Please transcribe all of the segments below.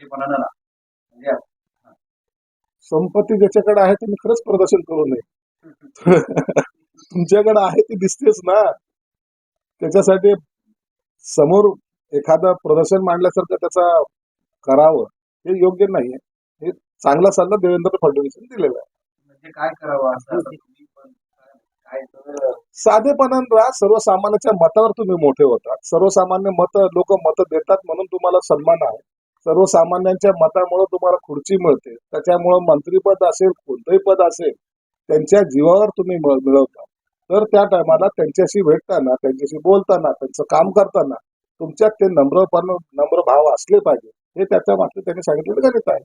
म्हणजे संपत्ती ज्याच्याकडे आहे त्यांनी खरंच प्रदर्शन करू नये. तुमच्याकडे आहे ती दिसतेच ना. त्याच्यासाठी समोर एखादं प्रदर्शन मांडल्यासारखं त्याचा करावं हे योग्य नाहीये. हे चांगला सल्ला देवेंद्र फडणवीसांनी दिलेला आहे. म्हणजे काय करावं तुम्ही साधेपणानं राहा सर्वसामान्याच्या मतावर तुम्ही मोठे होतात. सर्वसामान्य मत लोक मत देतात म्हणून तुम्हाला सन्मान आहे. सर्वसामान्यांच्या मतामुळे तुम्हाला खुर्ची मिळते. त्याच्यामुळं मंत्रीपद असेल कोणतंही पद असेल त्यांच्या जीवावर तुम्ही मिळवता. तर त्या टायमाला त्यांच्याशी भेटताना त्यांच्याशी बोलताना त्यांचं काम करताना तुमच्यात ते नम्रपण नम्र भाव असले पाहिजे. हे त्याच्या मागचे त्यांनी सांगितलेलं गणित आहे.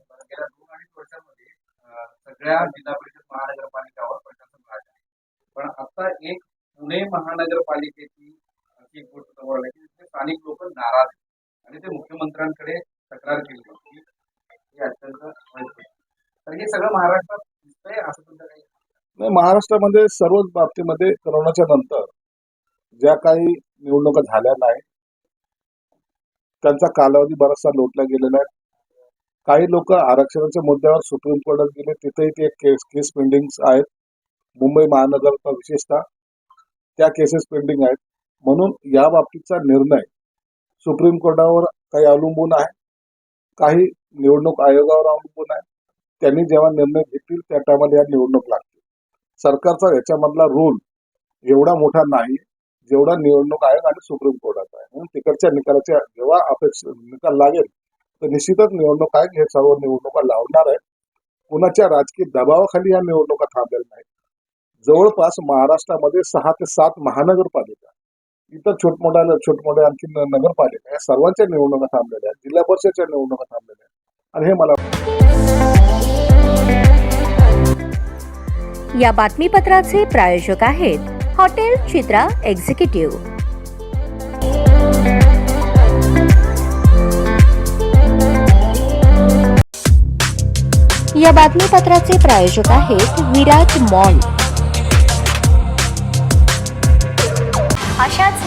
सगळ्या जिल्हा परिषद महानगरपालिकावर प्रशासन राज आहे. पण आता एक पुणे महानगरपालिकेची एक गोष्ट समोर आली की स्थानिक लोक नाराज आहेत. आणि ते मुख्यमंत्र्यांकडे तक्रार केली होती. अत्यंत वाईट तर हे सगळं महाराष्ट्रात दिसतंय असं तुमचं काही नाही महाराष्ट्रामध्ये सर्वच बाबतीमध्ये कोरोनाच्या नंतर ज्या काही निवडणुका झाल्या नाही त्यांचा कालावधी बराचसा लोटला गेलेला आहे. काही लोक आरक्षणाच्या मुद्द्यावर सुप्रीम कोर्टात गेले. तिथेही ते केस केस पेंडिंग आहेत. मुंबई महानगरचा विशेषतः त्या केसेस पेंडिंग आहेत. म्हणून या बाबतीचा निर्णय सुप्रीम कोर्टावर काही अवलंबून आहे. काही निवडणूक आयोगावर अवलंबून आहे. त्यांनी जेव्हा निर्णय घेतील त्या टायमाला या निवडणूक लागतील. सरकारचा याच्यामधला रोल एवढा मोठा नाही जेवढा निवडणूक आयोग आणि सुप्रीम कोर्टाचा आहे. म्हणून तिकडच्या निकालाच्या जेव्हा अपेक्षा निकाल लागेल तर निश्चितच निवडणूक आयोग हे सर्व निवडणुका लावणार आहे. कुणाच्या राजकीय दबावाखाली या निवडणुका थांबलेल्या नाहीत. जवळपास महाराष्ट्रामध्ये सहा ते सात महानगरपालिका इतर छोटमोठ्या छोटमोठ्या आणखी नगरपालिका या सर्वांच्या निवडणुका थांबलेल्या आहेत. जिल्हा परिषदच्या निवडणुका थांबलेल्या आहेत. आणि हे मला या बातमीपत्राचे प्रायोजक आहेत हॉटेल चित्रा एक्झिक्युटिव्ह. या बातमीपत्राचे प्रायोजक आहेत विराट मॉल.